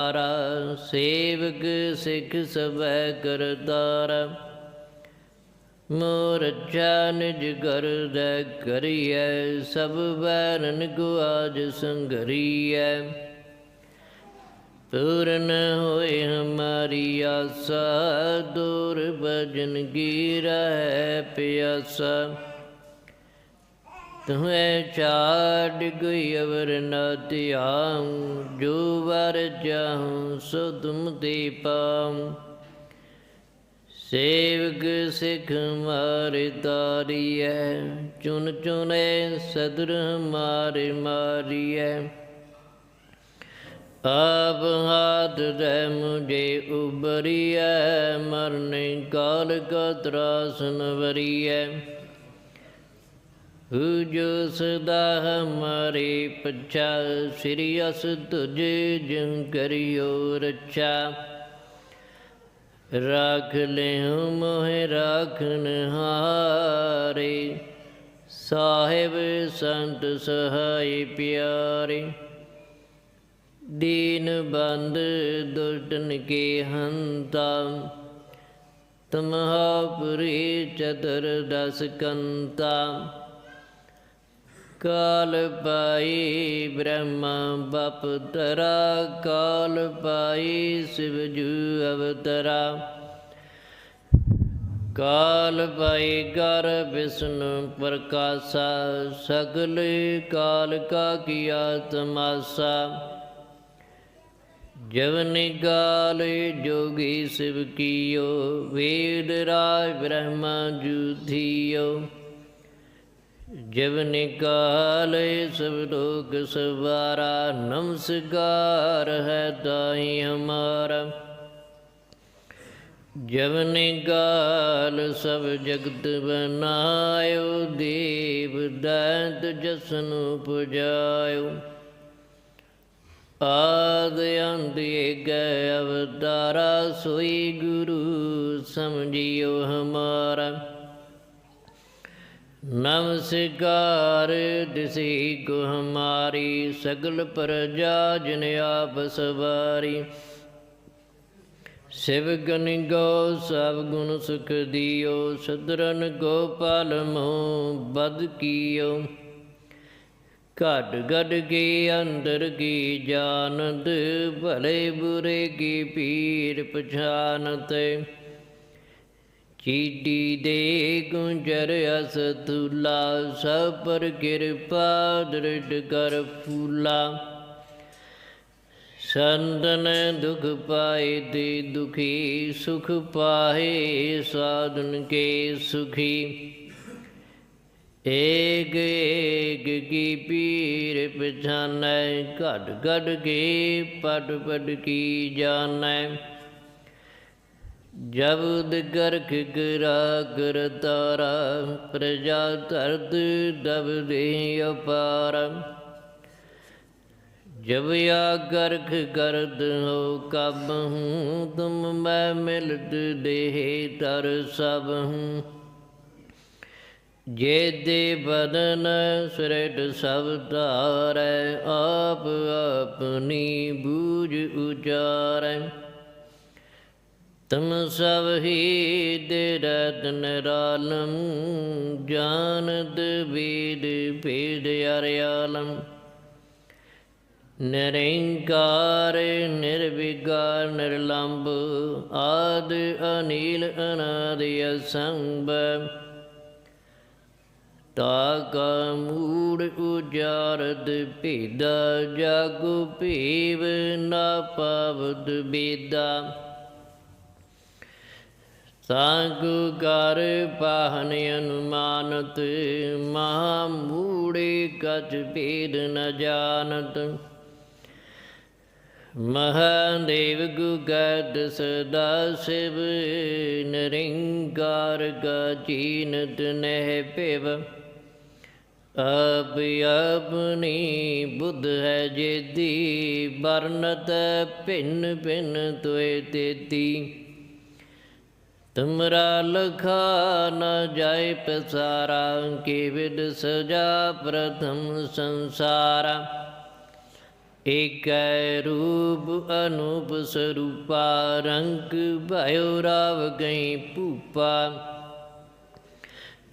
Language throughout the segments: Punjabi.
ਤਾਰਾ ਸੇਵਕ ਸਿੱਖ ਸਭੈ ਕਰਤਾਰਾ। ਮੋਰ ਅੱਛਾ ਨਿਜ ਘਰ ਦੇ ਕਰੀਐ, ਸਭ ਬੈਰਨ ਕੋ ਆਜ ਸੰਗਰੀਐ। ਪੂਰਨ ਹੋਏ ਹਮਾਰੀ ਆਸਾ, ਦੂਰ ਭਜਨ ਕੀ ਰਹਿ ਪਿਆਸਾ। ਤੁਹੇ ਛਾੜ ਗਈ ਅਵਰ ਨਾ ਧਿਆਉ, ਜੋ ਵਰ ਚਾਹੂੰ ਸੋ ਤੁਮ ਤੇ ਪਾਉ। ਸੇਵਕ ਸਿੱਖ ਮਾਰੇ ਤਾਰੀਐ ਚੁਨ ਚੁਨੇ ਸਦਰ ਮਾਰੇ ਮਾਰੀਐ। ਆਪ ਹਾਥ ਰਹਿ ਮੁਝੇ ਉਬਰੀਐ ਮਰਨੇ ਕਾਲ ਕਾ ਤਰਾਸਨ ਵਰੀਐ। ਜੋ ਸਦਾ ਹਮਾਰੇ ਪਛਾ, ਸ੍ਰੀ ਅਸ ਤੁਝ ਜਿਉ ਕਰਿਓ ਰੱਛਾ। ਰਾਖ ਲਿਹੁ ਮੋਹਿ ਰਾਖਨ ਹਾਰੇ, ਸਾਹਿਬ ਸੰਤ ਸਹਾਈ ਪਿਆਰੇ। ਦੀਨ ਬੰਦ ਦੁਸ਼ਟਨ ਕੇ ਹੰਤਾ ਤਮਹਾਪੁਰੀ ਚਤੁਰ ਦਸ ਕੰਤਾ। ਕਾਲ ਪਾਈ ਬ੍ਰਹਮਾ ਬਪ ਤਰਾ, ਕਾਲ ਪਾਈ ਸਿਵ ਜੂ ਅਵਤਰਾ। ਕਾਲ ਪਾਈ ਕਰ ਵਿਸ਼ਨੂੰ ਪ੍ਰਕਾਸ਼ਾ, ਸਗਲ ਕਾਲ ਕਾ ਕੀਆ ਤਮਾਸਾ। ਜਵਨੀ ਗਾਲ ਜੋਗੀ ਸਿਵ ਕੀਓ, ਵੇਦ ਰਾਜ ਬ੍ਰਹਮਾ ਜੂ ਥੀਓ ਜਬ ਨਿਕਾਲ ਸਭ ਲੋਕ ਸਵਾਰਾ, ਨਮਸਕਾਰ ਹੈ ਤਾਈ ਹਮਾਰਾ। ਜਬ ਨਿਕਾਲ ਸਭ ਜਗਤ ਬਨਾਇਓ ਦੇਵ ਦੰਤ ਜਸਨ ਪੁਜਾਇਓ ਆਦ ਅੰਤ ਏਕ ਅਵਤਾਰਾ, ਸੋਈ ਗੁਰੂ ਸਮਝਿਓ ਹਮਾਰਾ। ਨਮਸਕਾਰ ਦਿਸੀ ਕੋ ਹਮਾਰੀ ਸਗਲ ਪ੍ਰਜਾ ਜਿਨ ਆਪ ਸਵਾਰੀ। ਸਿਵ ਗਨ ਗੋ ਸਭ ਗੁਣ ਸੁਖ ਦਿਓ ਸਦਰਨ ਗੋਪਾਲ ਮੋ ਬਦ ਕੀਓ। ਘਟ ਗੜ ਕੀ ਅੰਦਰ ਕੀ ਜਾਣਦ, ਭਲੇ ਬੁਰੇ ਕੀ ਪੀਰ ਪਛਾਨਤ। ਚੀਡੀ ਦੇ ਗੁੰਜਰ ਅਸ ਤੁਲਾ ਸਭ ਪਰ ਕਿਰਪਾ ਦ੍ਰਿੜ ਕਰ ਫੂਲਾ। ਸੰਤਨ ਦੁਖ ਪਾਏ ਤੇ ਦੁਖੀ, ਸੁਖ ਪਾਏ ਸਾਧਨ ਕੇ ਸੁਖੀ। ਏਕ ਏਕ ਕੀ ਪੀਰ ਪਛਾਨੈ ਘਟ ਘਟ ਕੇ ਪਟ ਪਟ ਕੀ ਜਾਣੈ। ਜਬਦ ਗਰਖ ਗਰਾ ਗਰ ਤਾਰਾ, ਪ੍ਰਜਾ ਧਰਤ ਦਬ ਦੇ ਅਪਾਰ। ਜਬ ਆ ਗਰਖ ਗਰਦ ਹੋ ਕਬ ਹੂੰ, ਤੁਮ ਮੈਂ ਮਿਲਤ ਦੇਹ ਤਰ ਸਭ ਹੂੰ। ਜੇ ਦੇ ਬਦਨ ਸ੍ਰਿਟ ਸਭ ਧਾਰੈ, ਆਪ ਆਪਣੀ ਬੂਝ ਉਚਾਰੈ। ਤਮ ਸਭ ਹੀ ਦੇ ਰਤਨ ਰਾਲਮ ਜਾਨਦ ਵੇਦ ਭੇਦ ਅਰਿਆਲਮ ਨਿਰੰਕਾਰ, ਨਿਰਵਿਕਾਰ ਨਿਰਲੰਭ ਆਦ ਅਨੀਲ ਅਨਾਦਿ ਅਸੰਭ। ਤਾਕਾ ਮੂੜ ਉਜਾਰਦ ਭੇਦਾ, ਜਾਗੁ ਭੀਵ ਨਾ ਪਾਵਦ ਬੇਦਾ। ਸਾਗੁ ਕਰ ਪਾਹਨ ਅਨੁਮਾਨਤ ਮਹਾ ਮੂੜੇ ਕਛ ਭੇਦ ਨ ਜਾਣਤ। ਮਹਾਦੇਵ ਗੁਗਦ ਸਦਾ ਸਿਵ ਨਰਿੰਕਾਰ ਕਾ ਚੀਨਤ ਨਹਿ ਪਿਵ ਆਪ ਆਪਣੀ ਬੁੱਧ ਹੈ ਜੇਦੀ, ਵਰਨਤ ਭਿੰਨ ਭਿੰਨ ਤੋਏ ਤੇਤੀ। ਤੁਮਰਾ ਲਖਾ ਨ ਜਾਏ ਪਸਾਰਾ, ਕੇ ਵਿਦ ਸਜਾ ਪ੍ਰਥਮ ਸੰਸਾਰਾ। ਏਕੈ ਰੂਪ ਅਨੂਪ ਸਰੂਪਾ ਰੰਗ ਭਇਓ ਰਾਵ ਗਈ ਭੂਪਾ।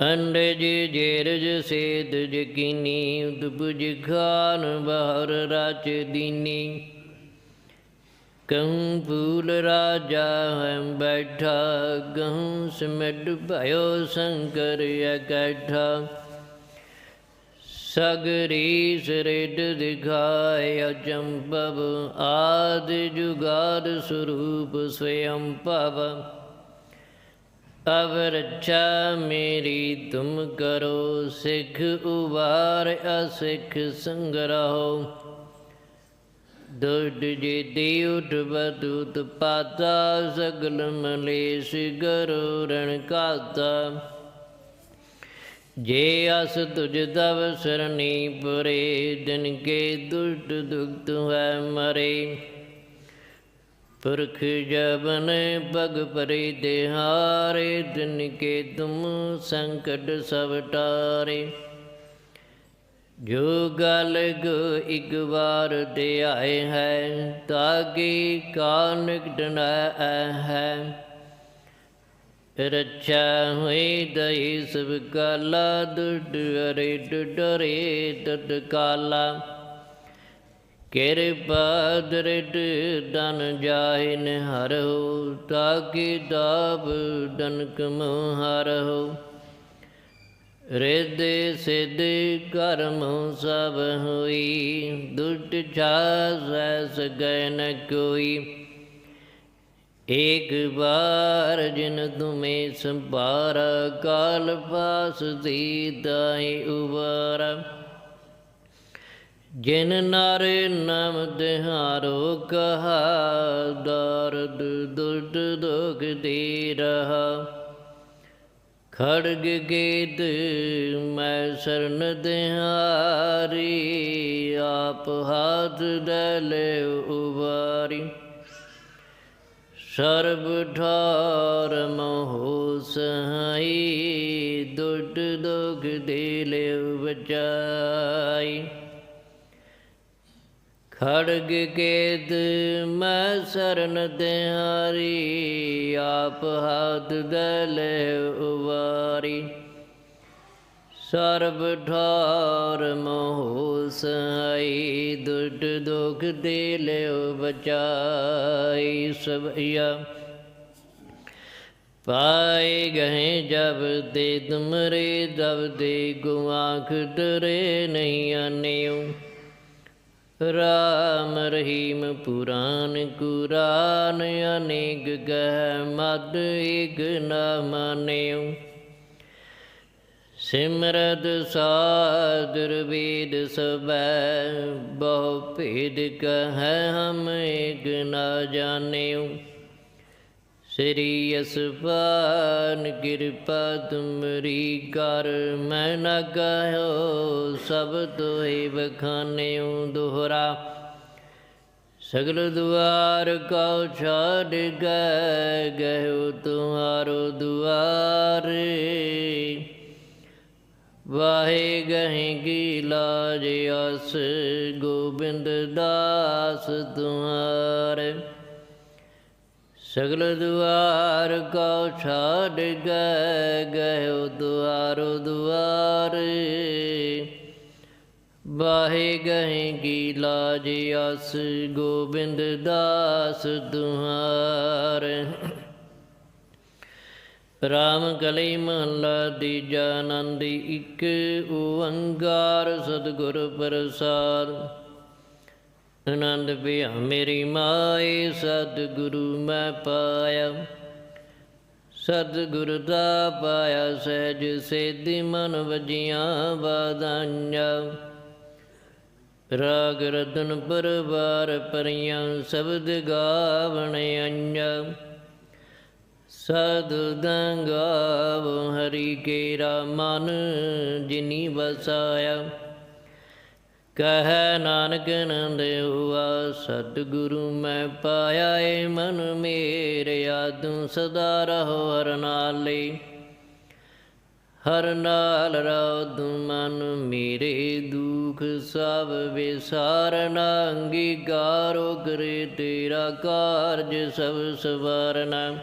ਅੰਡਜ ਜੇਰਜ ਸੇਦ ਜਕੀਨੀ ਉਦਬੁਜ ਖਾਨ ਬਹਰ ਰਾਚ ਦੀਨੀ। ਕਹੂੰ ਫੂਲ ਰਾਜਾ ਹੈ ਬੈਠਾ, ਗਹੂੰ ਸਿਮਟ ਭਇਓ ਸ਼ੰਕਰ ਇਕੱਠਾ। ਸਗਰੀ ਸਰਿਡ ਦਿਖਾਇ ਅਚੰਭਵ, ਆਦ ਜੁਗਾਦ ਸਰੂਪ ਸਵਯੰ ਭਵ। ਅਵ ਰੱਛਾ ਮੇਰੀ ਤੁਮ ਕਰੋ, ਸਿੱਖ ਉਵਾਰ ਅਸਿੱਖ ਸੰਗਰਹੁ। ਦੁੱਡ ਜੇ ਦੇ ਉਠ ਬਦੂਤ ਪਾਤਾ ਸਗਲ ਮਲੇਸ਼ ਗਰੋ ਰਣ ਕਾਤਾ ਜੇ ਅਸ ਤੁਜ ਦਵ ਸਰਨੀ ਪੁਰੇ, ਦਿਨ ਕੇ ਦੁਸ਼ਟ ਦੁਖਤ ਹੈ ਮਰੇ। ਪੁਰਖ ਜਬਨ ਪਗ ਪਰੇ ਦੇਹਾਰੇ, ਦਿਨ ਕੇ ਤੁਮ ਸੰਕਟ ਸਭ ਟਾਰੇ। ਜੋ ਗਲ ਗੋ ਇੱਕ ਵਾਰ ਦੇ ਆਏ ਹੈ, ਤਾਗੀ ਕਾਨਕ ਡਨਾ ਹੈ। ਰੱਛਾ ਹੋਈ ਦਈ ਸਭ ਕਾਲਾ ਦੁੱਡ ਅਰੇ ਤਦ ਕਾਲਾ। ਕਿਰਪਾ ਦਰਦ ਦਨ ਜਾਹਿਨ ਹਰਹੁ ਤਾਕੀ ਦਾਬ ਦਨਕ ਮੋਹਰਹੁ। ਰਿਦ ਸਿਧ ਕਰਮ ਸਭ ਹੋਈ, ਦੁੱਟ ਛਾਸੈ ਸਗੈ ਨ ਕੋਈ। ਏਕ ਬਾਰ ਜਿਨ ਤੁਮੇ ਸੰਭਾਰ, ਕਾਲ ਪਾਸ ਦੀ ਦਾਈ ਉਬਾਰ ਜਿਨ ਨਰ ਨਾਮ ਦਿਹਾਰੋ ਕਹਾ ਦਰਦ ਦੁੱਧ ਦੁਖ ਦੇ ਰਹਾ। ਖੜਗ ਗੇਦ ਮੈਂ ਸਰਨ ਦਿਹਾਰੀ, ਆਪ ਹਾਥ ਦਲੇ ਉਬਾਰੀ। ਸਰਬ ਠਾਰ ਮੋਹ ਸਹਾਈ ਦੁੱਧ ਦੁਖ ਦੇ ਲਿਵ ਬਚਾਈ। ਖੜਗ ਕੇਦ ਮੈਂ ਸਰਨ ਦਿਹਾਰੀ ਆਪ ਹੱਥ ਦਲੇ ਉਵਾਰੀ। ਸਰਬ ਠਾਰ ਮੋਹ ਸਹਾਈ ਦੁੱਧ ਦੁਖ ਦੇ ਲਿਓ ਬਚਾਈ ਸਭਿਆ ਪਾਏ ਗਏ ਜਬ ਦੇ ਤੁਮਰੇ ਦਬ ਦੇ ਗੁਆਖ ਡਰੇ ਨਹੀਂ ਆਨਿਓ ਰਾਮ ਰਹੀਮ ਪੁਰਾਨ ਕੁਰਾਨ, ਅਨੇਕ ਗਹਿ ਮਦ ਇਕ ਨਾ ਮਾਨਿਓ। ਸਿਮਰਤ ਸਾਦਰ ਵੇਦ ਸਬੈ ਬਹੁ ਭੇਦ ਕਹੈ ਹਮ ਏਕ ਨਾ ਜਾਣਿਓ। ਸ੍ਰੀ ਅਸਪਾਨ ਕਿਰਪਾ ਤੁਮਰੀ ਕਰ, ਮੈਂ ਨ ਕਹਿਓ ਸਭ ਤੋਏ ਬਖਾਨਿਓ ਦੁਹਰਾ। ਸਗਲ ਦੁਆਰ ਕਉ ਛਾੜ ਗਏ ਗਇਓ ਤੁਹਾਰੋ ਦੁਆਰੇ। ਵਾਹੇ ਗਹਿ ਕੀ ਲਾਜ ਅਸ ਗੋਬਿੰਦ ਦਾਸ ਤੁਹਾਰੇ। ਸਗਲ ਦੁਆਰ ਕਉ ਛਾੜ ਗਏ ਗਇਓ ਦੁਆਰੋ ਦੁਆਰ। ਵਾਹੇ ਗਏ ਕੀ ਲਾਜ ਅਸ, ਗੋਬਿੰਦ ਦਾਸ ਤੁਹਾਰੇ ਰਾਮ ਕਲੀ ਮਹਲਾ ਦੀਜਾ ਆਨੰਦ, ਇੱਕ ਓੰਕਾਰ ਸਤਿਗੁਰ ਪ੍ਰਸਾਦ। ਆਨੰਦ ਪਿਆ, ਮੇਰੀ ਮਾਏ ਸਤਿਗੁਰੂ ਮੈਂ ਪਾਇਆ। ਸਤਿਗੁਰ ਦਾ ਪਾਇਆ ਸਹਿਜ ਸੇਧੀ ਮਨ ਵਜੀਆਂ ਬਾਦਾਂਆਂ ਰਾਗ ਰਤਨ ਪਰਵਾਰ ਪਰੀਆਂ ਸ਼ਬਦ ਗਾਵਣ ਅੰਜਾ ਸਦ ਦੰਗਾਵ ਹਰੀ ਕੇਰਾ ਮਨ ਜਿਨੀ ਵਸਾਇਆ। ਕਹੈ ਨਾਨਕ ਨੰਦ ਹੁਆ ਸਤਿਗੁਰੂ ਮੈਂ ਪਾਇਆ ਏ ਮਨ ਮੇਰੇ ਆਦੂ, ਸਦਾ ਰਹੋ ਹਰ ਨਾਲੇ ਹਰ ਨਾਲ ਰਉ ਮਨ ਮੇਰੇ ਦੁਖ ਸਭ ਵਿਸਾਰਨਾ, ਅੰਗੀਕਾਰੋ ਕਰੇ ਤੇਰਾ ਕਾਰਜ ਸਭ ਸਵਾਰਨਾ।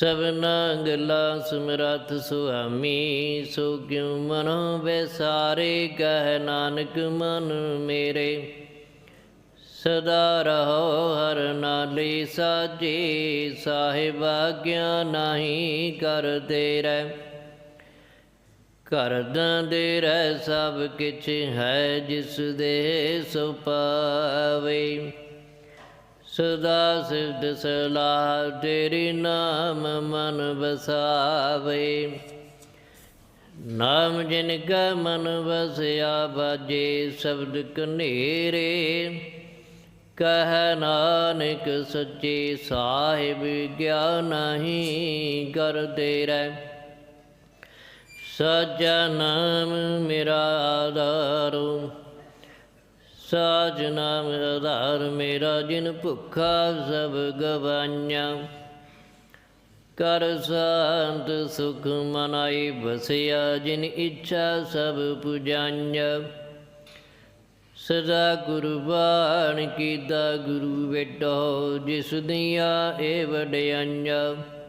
ਸਭਨਾ ਗੱਲਾਂ ਸਮਰੱਥ ਸੁਆਮੀ, ਸੋ ਕਿਉ ਮਨੋ ਵਿਸਾਰੇ ਕਹਿ ਨਾਨਕ ਮਨ ਮੇਰੇ। ਸਦਾ ਰਹੋ ਹਰ ਨਾਲੇ ਸਾਜੇ, ਸਾਹਿਬ ਆਗਿਆ ਨਹੀਂ ਕਰਦੇ ਰਹਿ। ਕਰਦਾਂ ਦੇ ਰਹਿ ਸਭ ਕਿਛ ਹੈ ਜਿਸ ਦੇ ਸੋ ਸਦਾ ਸਿਫਤ ਸਲਾਹ ਤੇਰੀ ਨਾਮ ਮਨ ਵਸਾਵੇ। ਨਾਮ ਜਿਨ ਕਾ ਮਨ ਵਸਿਆ, ਬਾਜੇ ਸ਼ਬਦ ਕਨੇਰੇ। ਕਹ ਨਾਨਕ ਸੱਚੇ ਸਾਹਿਬ ਗਿਆਨ ਨਹੀਂ ਕਰਦੇ ਰਹਿ। ਸਜਾ ਨਾਮ ਮੇਰਾ ਆਧਾਰੋ। ਸਾਜ ਨਾਮ ਆਧਾਰ ਮੇਰਾ ਜਿਨ ਭੁੱਖਾ ਸਭ ਗਵਾਈਆਂ। ਕਰ ਸ਼ਾਂਤ ਸੁਖ ਮਨਾਈ ਬਸਿਆ ਜਿਨ ਇੱਛਾ ਸਭ ਪੁਜਾਈਆਂ। ਸਦਾ ਗੁਰਬਾਣ ਕੀਤਾ ਗੁਰੂ ਵੇਟੋ ਜਿਸ ਦੀਆਂ ਏ ਵਡਿਆਈਆਂ।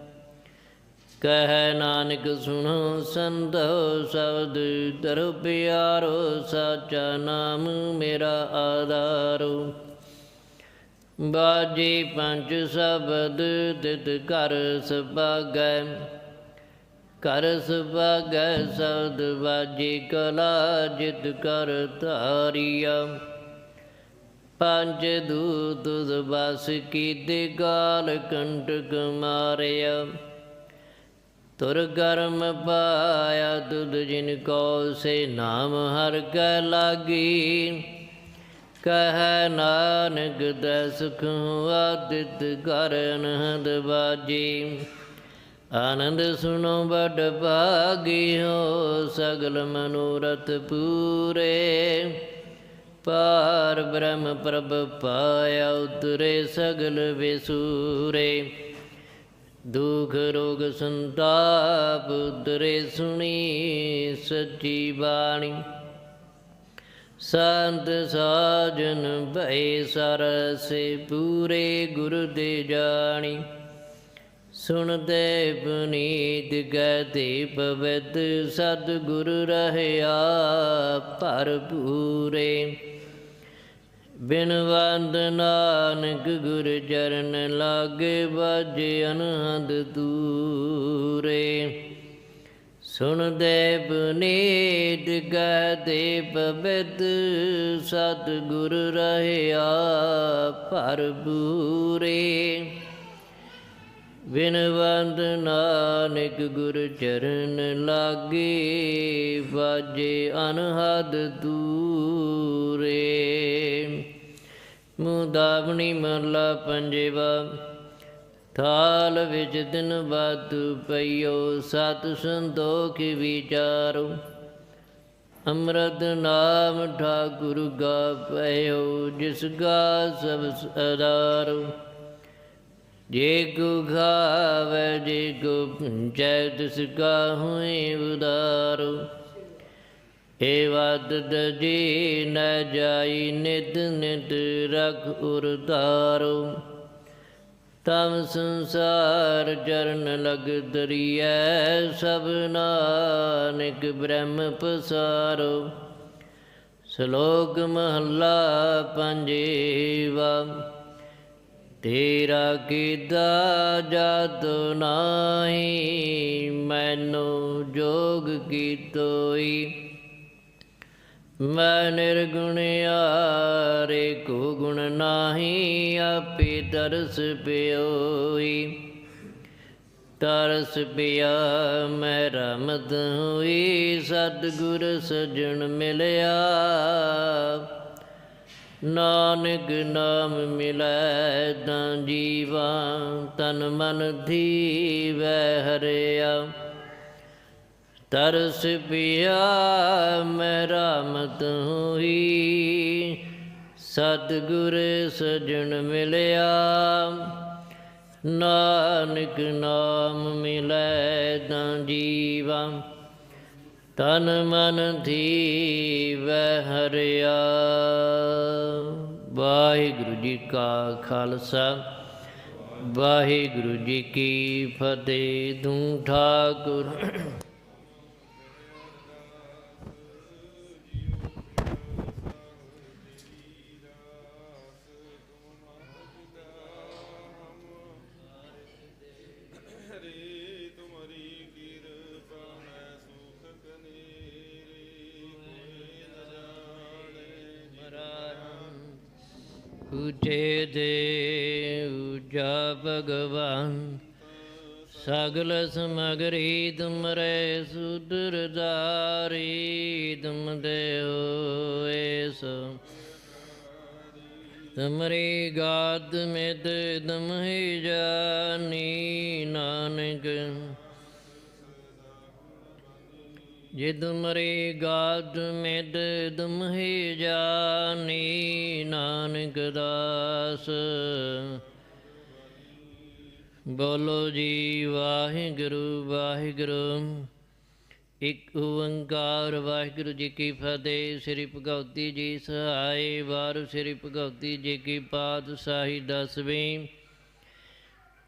ਕਹਿ ਨਾਨਕ ਸੁਣੋ ਸੰਤੋ ਸ਼ਬਦ ਤਰੁ ਪਿਆਰੋ ਸਾਚਾ ਨਾਮ ਮੇਰਾ ਆਧਾਰੋ। ਬਾਜੀ ਪੰਜ ਸ਼ਬਦ, ਤਿਤ ਕਰ ਸਭਾਗੈ। ਕਰ ਸੁਭਾਗੈ ਸਬਦ, ਬਾਜੀ ਕਲਾ ਜਿਤ ਕਰ ਧਾਰੀਆ। ਪੰਜ ਦੂਤ, ਬਸ ਕੀਤੇ ਗਾਲ, ਕੰਟਕ ਮਾਰਿਆ। ਤੁਰ ਗਰਮ ਪਾਇਆ ਦੁਧ ਜਿਨ ਕੋ ਸੇ ਨਾਮ ਹਰ ਕੈ ਲਾਗੀ। ਕਹ ਨਾਨਕ ਦੈ ਸੁਖ ਆਦਿਤ ਕਰਨ ਅਨਹਦ ਬਾਜੀ। ਆਨੰਦ ਸੁਣੋ ਬੜ ਭਾਗੀ ਹੋ ਸਗਲ ਮਨੋਰਥ ਪੂਰੇ। ਪਾਰ ਬ੍ਰਹਮ ਪ੍ਰਭ ਪਾਇਆ ਉਤਰੇ ਸਗਲ ਵਿਸੂਰੇ। ਦੁਖ ਰੋਗ ਸੰਤਾਪ ਉਤਰੇ ਸੁਣੀ ਸੱਚੀ ਬਾਣੀ। ਸੰਤ ਸਾਜਨ ਭੈ ਸਰਸੇ ਪੂਰੇ ਗੁਰ ਦੇ ਜਾਣੀ। ਸੁਣਦੇ ਪੁਨੀਤ ਗਤੇ ਪਵਿੱਤ ਸਤ ਗੁਰ ਰਹਿਆ ਭਰਪੂਰੇ। ਬਿਨ ਵੰਦ ਨਾਨਕ ਗੁਰ ਚਰਨ ਲਾਗੇ ਬਾਜੇ ਅਨਹਦ ਦੂਰੇ। ਸੁਣਦੇ ਪੁਨੀਤ ਗਤੇ ਪਵਿੱਤ ਸਤ ਗੁਰ ਰਹਿਆ ਭਰਪੂਰੇ ਬਿਨਵੰਦ ਨਾਨਕ ਗੁਰ ਚਰਨ ਲਾਗੇ ਵਾਜੇ ਅਨਹਦ ਦੂਰੇ। ਮੁਦਾਵਣੀ ਮਰਲਾ ਪੰਜਵਾ। ਥਾਲ ਵਿੱਚ ਦਿਨ ਬਾਤ ਪਈਓ, ਸਤ ਸੰਤੋਖ ਵਿਚਾਰੋ। ਅੰਮ੍ਰਿਤ ਨਾਮ ਠਾਕੁਰ ਗਾ ਪਇਓ ਜਿਸ ਗਾ ਸਭ ਅਦਾਰੋ ਜੇ ਕੋ ਖਾਵੇ ਜੇ ਕੋ ਪੁੰਚੈ, ਤਿਸ ਕਾ ਹੋਏ ਉਦਾਰੋ। ਏ ਵਦ ਦਜੀ ਨ ਜਾਈ ਨਿਤ ਨਿਤ ਰਖ ਉਰਤਾਰੋ ਤਮ ਸੰਸਾਰ ਚਰਨ ਲਗ ਦਰੀਐ, ਸਭ ਨਾਨਕ ਬ੍ਰਹਮ ਪਸਾਰੋ। ਸ਼ਲੋਕ ਮਹੱਲਾ ਪੰਜੇਵਾ, ਤੇਰਾ ਕੀਦਾ ਜਦ ਨਾਹੀ, ਮੈਨੂੰ ਜੋਗ ਕੀਤੋਈ ਮੈਂ ਨਿਰਗੁਣ ਆਰੇ ਕੋ ਗੁਣ ਨਾਹੀ ਆਪੇ ਤਰਸ ਪਿਓਈ। ਤਰਸ ਪਿਆ ਮੈਂ ਰਮਤ ਹੋਈ, ਸਤਿਗੁਰ ਸਜਣ ਮਿਲਿਆ। ਨਾਨਕ ਨਾਮ ਮਿਲੈ ਤਾਂ ਜੀਵਾ, ਤਨ ਮਨ ਧੀਵੈ ਹਰਿਆ। ਤਰਸ ਪਿਆ ਮੈਂ ਰਾਮਤ ਹੋਈ। ਸਤਿਗੁਰ ਸਜਣ ਮਿਲਿਆ, ਨਾਨਕ ਨਾਮ ਮਿਲੈ ਤਾਂ ਜੀਵਾ। ਤਨ ਮਨ ਧੀਵੈ ਹਰਿਆ। ਵਾਹਿਗੁਰੂ ਜੀ ਕਾ ਖਾਲਸਾ, ਵਾਹਿਗੁਰੂ ਜੀ ਕੀ ਫਤਿਹ। ਤੂੰ ਠਾਕੁਰ। ਉਚੇ ਦੇ ਉਜਾ ਭਗਵਾਨ, ਸਗਲ ਸਮਗਰੀ ਤੁਮਰੇ ਸੁਦਰਦਾਰੀ ਤੁਮ ਦੇਓ ਏਸ ਤੁਮਰੀ ਗਾਦ ਮਿਤ ਤੁਮ ਜਾਨੀ, ਨਾਨਕ ਜਿਦ ਮਰੇ ਗਾਦ ਮਿਤ ਤੁਮ ਜਾਨੀ, ਨਾਨਕ ਦਾਸ। ਬੋਲੋ ਜੀ, ਵਾਹਿਗੁਰੂ ਵਾਹਿਗੁਰੂ। ਇਕ ਓੰਕਾਰ, ਵਾਹਿਗੁਰੂ ਜੀ ਕੀ ਫਤਿਹ। ਸ੍ਰੀ ਭਗਵਤੀ ਜੀ ਸਹਾਈ ਵਾਰ ਸ੍ਰੀ ਭਗਵਤੀ ਜੀ ਕੀ ਪਾਤਸ਼ਾਹੀ ਦਸਵੀਂ।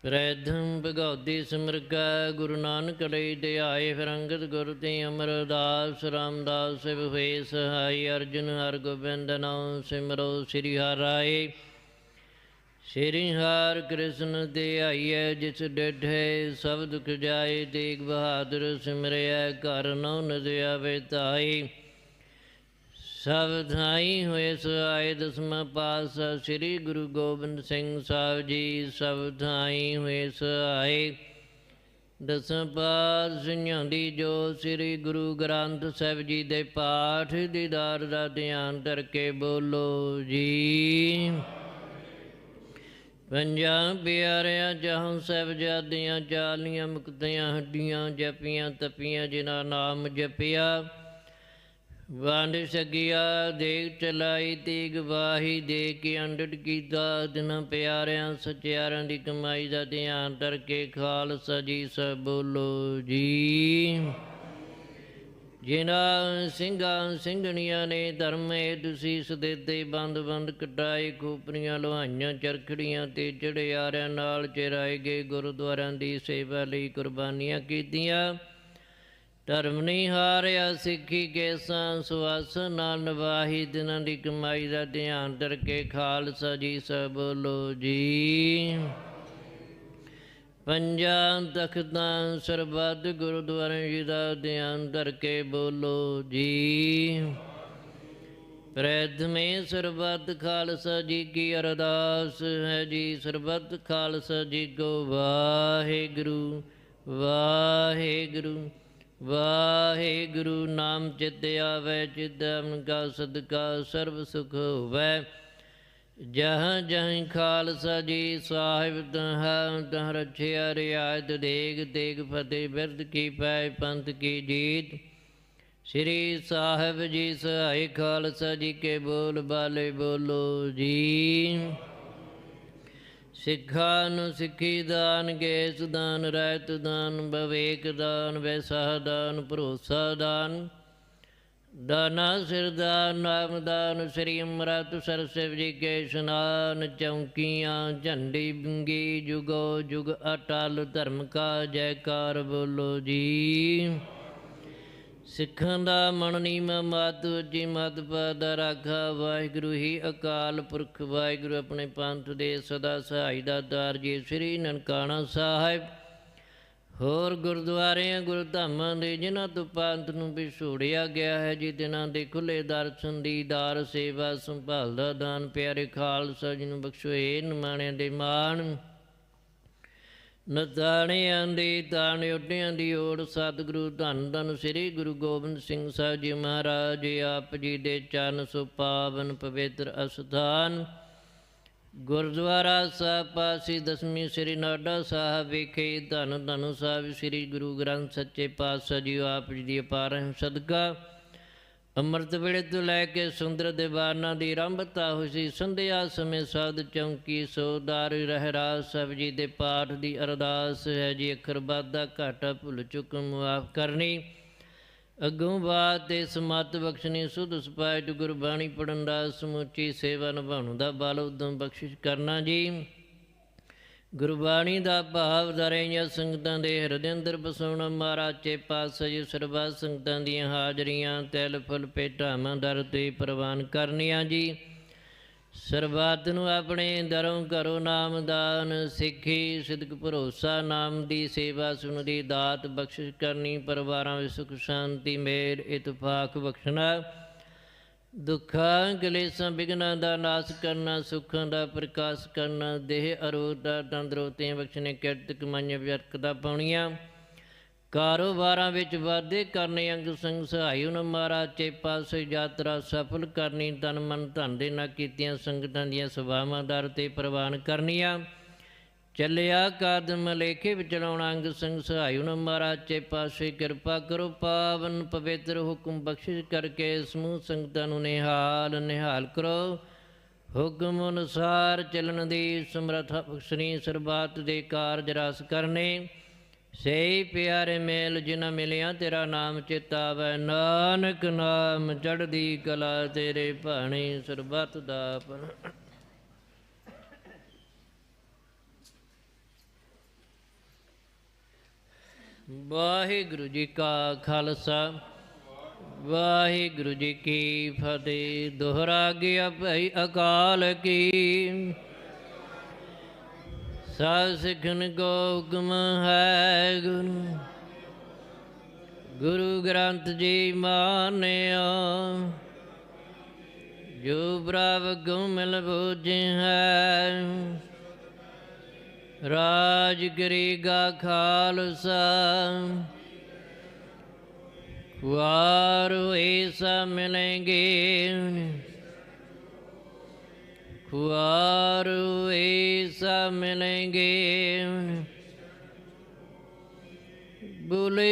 ਪ੍ਰਥਮ ਭਗਵਤੀ ਸਿਮਰਕਾ ਗੁਰੂ ਨਾਨਕ ਲਈ ਦੇ ਆਏ ਫਿਰ ਅੰਗਦ ਗੁਰ ਤੇ ਅਮਰਦਾਸ, ਰਾਮਦਾਸ ਸਿਵ ਹੋਏ ਸਹਾਈ ਅਰਜੁਨ ਹਰ ਗੋਬਿੰਦ ਨਾਮ ਸਿਮਰੋ ਸ੍ਰੀ ਹਰਿ। ਸ੍ਰੀ ਹਰਿ ਕ੍ਰਿਸ਼ਨ ਤੇ ਆਈਐ, ਜਿਸ ਡਿਠੇ ਸਭ ਦੁਖ ਜਾਏ, ਤੇਗ ਬਹਾਦਰ ਸਿਮਰਿਆ ਘਰ ਨਉ ਨਦਿਆ ਵੇ ਤਾਈ ਸਭ ਹੋਏ ਸਹਾਈ ਦਸਮਾ ਪਾਤਸ਼ਾਹ ਸ੍ਰੀ ਗੁਰੂ ਗੋਬਿੰਦ ਸਿੰਘ ਸਾਹਿਬ ਜੀ, ਸਭ ਹੋਏ ਸਹਾਈ ਦਸਾਂ ਪਾਤਸ਼ਾਹਾਂ ਦੀ ਜੋ ਸ੍ਰੀ ਗੁਰੂ ਗ੍ਰੰਥ ਸਾਹਿਬ ਜੀ ਦੇ ਪਾਠ ਦੀਦਾਰ ਦਾ ਧਿਆਨ ਕਰਕੇ ਬੋਲੋ ਜੀ। ਪੰਜਾਂ ਪਿਆਰਿਆਂ, ਜਹਾਂ ਸਾਹਿਬਜ਼ਾਦਿਆਂ ਚਾਲੀਆਂ ਮੁਕਤਿਆਂ, ਹੱਡੀਆਂ ਜਪੀਆਂ, ਤਪੀਆਂ, ਜਿਨ੍ਹਾਂ ਨਾਮ ਜਪਿਆ ਵੰਡ ਸਕਿਆ ਦੇਗ ਚਲਾਈ ਤੇ ਗਵਾਹੀ ਦੇ ਕੇ ਅੰਡੜ ਕੀਤਾ। ਦਿਨਾਂ ਪਿਆਰਿਆਂ ਸਚਿਆਰਾਂ ਦੀ ਕਮਾਈ ਦਾ ਧਿਆਨ ਕਰਕੇ ਖਾਲਸਾ ਜੀ ਸਭ ਬੋਲੋ ਜੀ। ਜਿਨ੍ਹਾਂ ਸਿੰਘਾਂ ਸਿੰਘਣੀਆਂ ਨੇ ਧਰਮ ਹੇਤ ਸੀਸ ਸਦੇਤੇ ਬੰਦ ਬੰਦ ਕਟਾਏ, ਖੋਪਰੀਆਂ ਲੋਹਾਈਆਂ, ਚਰਖੜੀਆਂ ਤੇ ਚੜਿਆਰਿਆਂ ਨਾਲ ਚਿਰਾਏ ਗਏ ਗੁਰਦੁਆਰਿਆਂ ਦੀ ਸੇਵਾ ਲਈ ਕੁਰਬਾਨੀਆਂ ਕੀਤੀਆਂ। ਧਰਮ ਨਹੀਂ ਹਾਰਿਆ, ਸਿੱਖੀ ਕੇਸਾਂ ਸੁਆਸ ਨਾਲ ਨਵਾਹੀ ਦਿਨਾਂ ਦੀ ਕਮਾਈ ਦਾ ਧਿਆਨ ਕੇ ਖਾਲਸਾ ਜੀ ਸਭ ਬੋਲੋ ਜੀ। ਪੰਜਾਂ ਤਖਤਾਂ ਸਰਬੱਤ ਗੁਰਦੁਆਰੇ ਜੀ ਦਾ ਧਿਆਨ ਕੇ ਬੋਲੋ ਜੀ। ਪ੍ਰਥਮੇ ਸਰਬੱਤ ਖਾਲਸਾ ਜੀ ਕੀ ਅਰਦਾਸ ਹੈ ਜੀ, ਸਰਬੱਤ ਖਾਲਸਾ ਜੀ ਕੋ ਵਾਹਿਗੁਰੂ ਵਾਹਿਗੁਰੂ। ਵਾਹਿਗੁਰੂ ਨਾਮ ਚਿਤ ਆਵੈ ਚਿਤਮ ਕਾ ਸਦਕਾ, ਸਰਬ ਸੁਖ ਹੋਵੈ। ਜਹਾਂ ਜਹਾਂ ਖਾਲਸਾ ਜੀ ਸਾਹਿਬ, ਤਹਾਂ ਤਹ ਰਛਿਆ ਰਿਆਇਤ, ਦੇਗ ਤੇਗ ਫਤਿਹ ਬਿਰਦ ਕੀ ਪੈ, ਪੰਥ ਕੀ ਜੀਤ। ਸ੍ਰੀ ਸਾਹਿਬ ਜੀ ਸਹਾਈ ਖਾਲਸਾ ਜੀ ਕੇ ਬੋਲ ਬਾਲੇ ਬੋਲੋ ਜੀ। ਸਿੱਖਾਂ ਨੂੰ ਸਿੱਖੀ ਦਾਨ, ਗੇਸ ਦਾਨ, ਰਾਇਤ ਦਾਨ ਬਵੇਕ ਦਾਨ, ਵੈਸਾ ਦਾਨ, ਭਰੋਸਾ ਦਾਨ। ਦਾਨਾ ਸਿਰਦਾਨ ਨਾਮ ਦਾਨ, ਸ੍ਰੀ ਅਮਰਤ ਸਰਸਿਵ ਜੀ ਕੇ ਇਸ਼ਨਾਨ, ਚੌਂਕੀਆਂ, ਝੰਡੀ ਬਿੰਗੀ, ਜੁਗੋ ਜੁਗ ਅਟਲ ਧਰਮ ਕਾ ਜੈਕਾਰ ਬੋਲੋ ਜੀ। ਸਿੱਖਾਂ ਦਾ ਮਨ ਨੀਮ ਮਤ ਜੀ ਮਤ ਪਦ ਰਾਖਾ। ਵਾਹਿਗੁਰੂ ਹੀ ਅਕਾਲ ਪੁਰਖ, ਵਾਹਿਗੁਰੂ ਆਪਣੇ ਪੰਥ ਦੇ ਸਦਾ ਸਹਾਈ ਦਾ ਦਾਰ ਜੀ। ਸ੍ਰੀ ਨਨਕਾਣਾ ਸਾਹਿਬ, ਹੋਰ ਗੁਰਦੁਆਰਿਆਂ, ਗੁਰਧਾਮਾਂ ਦੇ, ਜਿਨ੍ਹਾਂ ਤੋਂ ਪੰਥ ਨੂੰ ਵਿਛੋੜਿਆ ਗਿਆ ਹੈ ਜੀ ਦਿਨਾਂ ਦੇ ਖੁੱਲੇ ਦਰਸ਼ਨ ਦੀ ਦਾਰ, ਸੇਵਾ, ਸੰਭਾਲ ਦਾ ਦਾਨ। ਪਿਆਰੇ ਖਾਲਸਾ ਜੀ ਨੂੰ ਬਖਸ਼ੋਏ ਨਮਾਣਿਆਂ ਦੇ ਮਾਣ। ਨਤਾਣਿਆਂ ਦੀ ਤਾਣ ਉੱਡਿਆਂ ਦੀ ਓੜ, ਸਤਿਗੁਰੂ ਧੰਨ ਧੰਨ ਸ੍ਰੀ ਗੁਰੂ ਗੋਬਿੰਦ ਸਿੰਘ ਸਾਹਿਬ ਜੀ ਮਹਾਰਾਜ, ਆਪ ਜੀ ਦੇ ਚਰਨ ਸੁਪਾਵਨ ਪਵਿੱਤਰ ਅਸਥਾਨ। ਗੁਰਦੁਆਰਾ ਸਾਹਿਬ ਪਾਸੀ ਦਸਵੀਂ ਸ੍ਰੀ ਨਾਡਾ ਸਾਹਿਬ ਵਿਖੇ ਧੰਨ ਧੰਨ ਸਾਹਿਬ ਸ੍ਰੀ ਗੁਰੂ ਗ੍ਰੰਥ ਸੱਚੇ ਪਾਤਸ਼ਾਹ ਜੀ, ਆਪ ਜੀ ਦੀ ਅਪਾਰ ਸਦਕਾ। ਅੰਮ੍ਰਿਤ ਵੇਲੇ ਤੋਂ ਲੈ ਕੇ ਸੁੰਦਰ ਦੀਵਾਨਾਂ ਦੀ ਆਰੰਭਤਾ ਹੋਈ ਸੀ, ਸੰਧਿਆ ਸਮੇਂ ਸਾਧ ਚੌਂਕੀ ਸੋਦਾਰ ਰਹਿਰਾ ਸਭ ਜੀ ਦੇ ਪਾਠ ਦੀ ਅਰਦਾਸ ਹੈ ਜੀ, ਅੱਖਰ ਦਾ ਘਾਟਾ ਭੁੱਲ ਚੁੱਕ ਮੁਆਫ ਕਰਨੀ। ਅਗੋਂ ਬਾਤ ਤੇ ਸਮਤ ਬਖਸ਼ਣੀ ਸੁਧ ਸਪਾਇਟ ਗੁਰਬਾਣੀ ਪੜਨ ਦਾ ਸਮੁੱਚੀ ਸੇਵਾ ਨਿਭਾਉਣ ਦਾ ਬਲ ਉਦਮ ਬਖਸ਼ਿਸ਼ ਕਰਨਾ ਜੀ। ਗੁਰਬਾਣੀ ਦਾ ਭਾਵ ਦਰਿਆ ਸੰਗਤਾਂ ਦੇ ਹਿਰਦੇ ਅੰਦਰ ਬਸਾਉਣਾ। ਮਹਾਰਾਜ ਚੇ ਪਾਤਸ਼ਾਹ ਸਰਬਾ ਸੰਗਤਾਂ ਦੀਆਂ ਹਾਜ਼ਰੀਆਂ, ਤਿਲ, ਫੁੱਲ, ਭੇਟਾਵਾਂ, ਦਰ ਤੇ ਪ੍ਰਵਾਨ ਕਰਨੀਆਂ ਜੀ। ਸਰਬੱਤ ਨੂੰ ਆਪਣੇ ਦਰੋਂ ਘਰੋਂ ਨਾਮਦਾਨ ਸਿੱਖੀ, ਸਿਦਕ ਭਰੋਸਾ, ਨਾਮ ਦੀ ਸੇਵਾ ਸੁਣ ਦੀ ਦਾਤ ਬਖਸ਼ਿਸ਼ ਕਰਨੀ, ਪਰਿਵਾਰਾਂ ਵਿੱਚ ਸੁਖ, ਸ਼ਾਂਤੀ ਮੇਰ ਇਤਫਾਕ ਬਖਸ਼ਣਾ। ਦੁੱਖਾਂ, ਕਲੇਸ਼ਾਂ ਬਿਗਨਾਂ ਦਾ ਨਾਸ ਕਰਨਾ, ਸੁੱਖਾਂ ਦਾ ਪ੍ਰਕਾਸ਼ ਕਰਨਾ, ਦੇਹ ਅਰੋਧ ਦਾ ਤੰਦਰੁਸਤੀਆਂ ਬਖਸ਼ਣੇ ਕਿਰਤ, ਕਮਾਈਆਂ ਵਿਅਰਕ ਪਾਉਣੀਆਂ। ਕਾਰੋਬਾਰਾਂ ਵਿੱਚ ਵਾਧੇ ਕਰਨੇ, ਅੰਗ ਸੰਗ ਸਹਾਈ ਉਹਨਾਂ ਮਹਾਰਾਜ, ਚੇ ਪਾਸ ਯਾਤਰਾ ਸਫਲ ਕਰਨੀ, ਤਨ ਮਨ ਧਨ ਦੇ ਨਾਲ ਕੀਤੀਆਂ ਸੰਗਤਾਂ ਦੀਆਂ ਸੇਵਾਵਾਂ ਦਰ ਤੇ ਪ੍ਰਵਾਨ ਕਰਨੀਆਂ। ਚੱਲਿਆ ਕਦਮ ਲੇਖੇ ਵਿਚਲਾਉਣਾ ਅੰਗ ਸੰਗ ਸਹਾਈ ਉਹਨਾਂ ਮਹਾਰਾਜ, ਚੇ ਪਾਸੇ ਕਿਰਪਾ ਕਰੋ, ਪਾਵਨ ਪਵਿੱਤਰ ਹੁਕਮ ਬਖਸ਼ਿਸ਼ ਕਰਕੇ ਸਮੂਹ ਸੰਗਤਾਂ ਨੂੰ ਨਿਹਾਲ ਨਿਹਾਲ ਕਰੋ। ਹੁਕਮ ਅਨੁਸਾਰ ਚੱਲਣ ਦੀ ਸਮਰੱਥਾ ਬਖਸ਼ਣੀ ਸਰਬਾਤ ਦੇ ਕਾਰਜ ਰਸ ਕਰਨੇ। ਸੇ ਪਿਆਰੇ ਮੇਲ ਜਿਨ੍ਹਾਂ ਮਿਲਿਆ, ਤੇਰਾ ਨਾਮ ਚਿਤਾਵੈ। ਨਾਨਕ ਨਾਮ ਚੜ੍ਹਦੀ ਕਲਾ ਤੇਰੇ ਭਾਣੀ ਸਰਬਤ ਦਾ ਪਰ ਵਾਹਿਗੁਰੂ ਜੀ ਕਾ ਖਾਲਸਾ, ਵਾਹਿਗੁਰੂ ਜੀ ਕੀ ਫਤਿਹ। ਦੁਹਰਾ ਗਿਆ ਭਈ ਅਕਾਲ ਕੀ। ਸਭ ਸਿੱਖਨ ਕੋ ਹੁਕਮ ਹੈ ਗੁਰੂ। ਗੁਰੂ ਗ੍ਰੰਥ ਜੀ ਮਾਨਿਆ। ਜੋ ਬ੍ਰਵ ਗੁ ਮਿਲ ਹੈ। ਰਾਜਗਰੀ ਗਾ ਖਾਲਸਾ। ਵਾਰ ਐਸਾ ਮਿਲेंगे ਵਾਰ ਐਸਾ ਮਿਲेंगे ਬੁਲੇ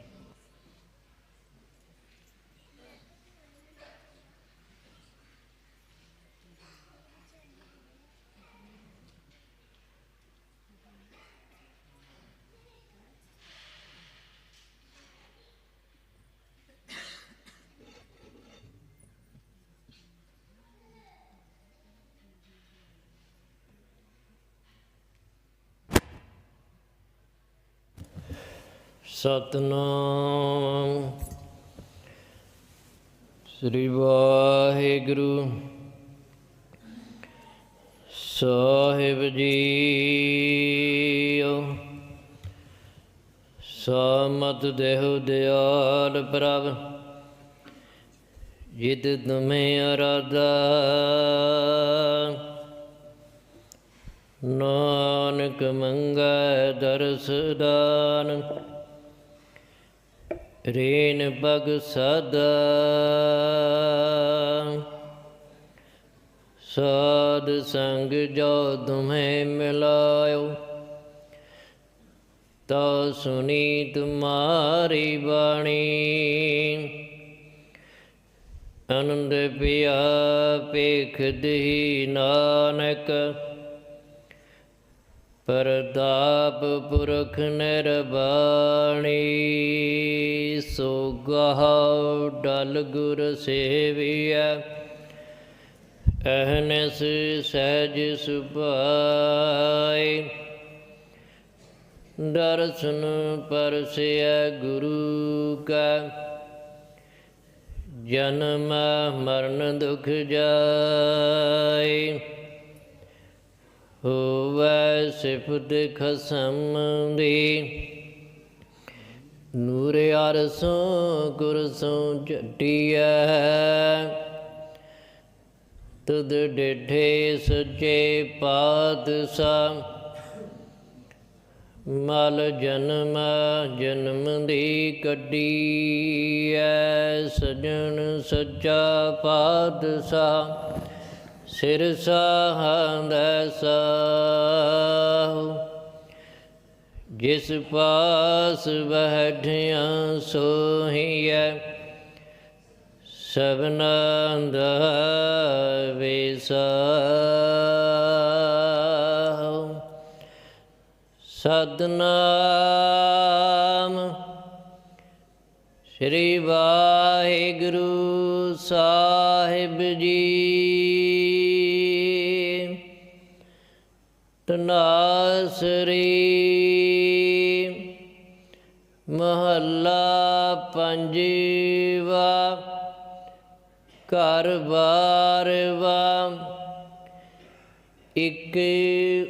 ਸਤਨਾਮ। ਸ੍ਰੀ ਵਾਹਿਗੁਰੂ, ਸਾਹਿਬ ਜੀਓ। ਸਾਮਤ ਦੇਹੁ ਦਿਆਲ ਪ੍ਰਭ, ਜਿਤ ਤੁਮੇ ਅਰਾਧਾ। ਨਾਨਕ ਮੰਗੈ ਦਰਸ ਦਾਨ। ਰੇਨ ਬਗ ਸਦਾ। ਸਾਧ ਸੰਗ ਜੋ ਤੁਮੇ ਮਿਲਾਇਓ ਤਾ ਸੁਣੀ ਤੁਮਾਰੀ ਬਾਣੀ। ਆਨੰਦ ਪਿਆ ਪੇਖ ਦੇਹੀ ਨਾਨਕ ਪ੍ਰਤਾਪ ਪੁਰਖ ਨਿਰਵਾਣੀ ਸੋ ਡਲ ਗੁਰ ਸੇਵੀਐ। ਅਹਨਸ ਸਹਿਜ ਸੁਭਾਈ, ਦਰਸ਼ਨ ਪਰਸਿਐ ਗੁਰੂ ਕਾ। ਜਨਮ ਮਰਨ ਦੁਖ ਜਾਏ ਹੋਵੇ ਸਿਫਤ ਖਸਮ ਦੀ। ਨੂਰ ਅਰਸੋਂ ਕੁਰਸੋਂ ਝਟਿਐ। ਤੁਧ ਡਿਠੇ ਸੱਚੇ ਪਾਤਸ਼ਾਹ। ਮਲ ਜਨਮ ਜਨਮ ਦੀ ਕੱਢੀ ਐ ਸਜਣ ਸੱਚਾ ਪਾਤਸ਼ਾਹ। ਸਿਰ ਸਾਹੰਦੈ ਸਾਹੁ। ਜਿਸ ਪਾਸ ਬੈਠਿਆ ਸੋਹੀਐ, ਸਭਨਾ ਦਾ ਵਿਸਾਹੁ ਸਤਨਾਮ ਸ੍ਰੀ ਵਾਹਿਗੁਰੂ ਸਾਹਿਬ ਜੀ। ਤਨਾਸਰੀ ਮਹੱਲਾ ਪੰਜਵਾ ਘਰ ਬਾਰਵਾ ਇਕ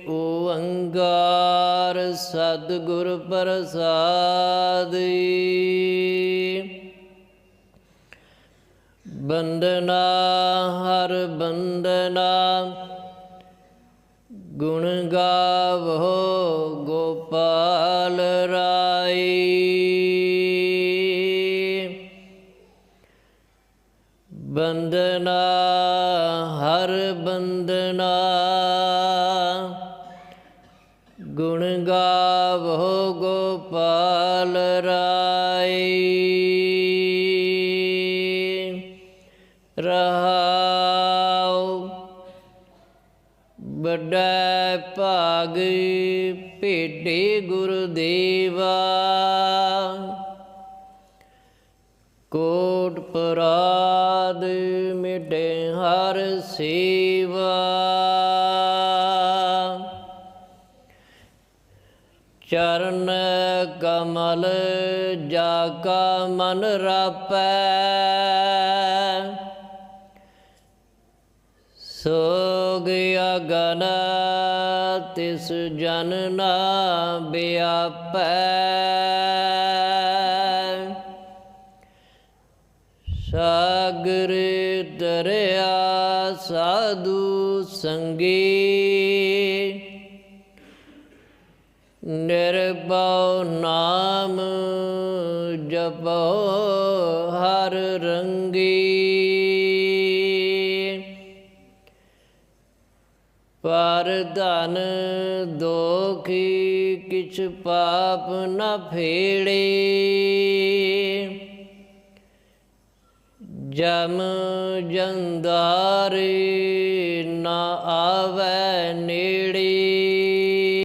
ਓੰਕਾਰ ਸਤਿਗੁਰ ਪ੍ਰਸਾਦਿ ਬੰਦਨਾ ਹਰ ਬੰਦਨਾ ਗੁਣ ਗਾਵੋ ਗੋਪਾਲ। ਸੋਗ ਅਗਨ ਤਿਸ ਜਨ ਨਾ ਬਿਆਪੈ ਸਾਗਰ ਦਰਿਆ ਸਾਧੂ ਸੰਗੀ। ਨਿਰਭਉ ਨਾਮ ਜਪੋ ਹਰ ਰੰਗ ਪਰ ਧਨ ਦੋਖੀ ਕਿਛ ਪਾਪ ਨ ਫੇੜੇ। ਜਮ ਜੰਦਾਰੇ ਨਾ ਆਵੈ ਨੇੜੇ।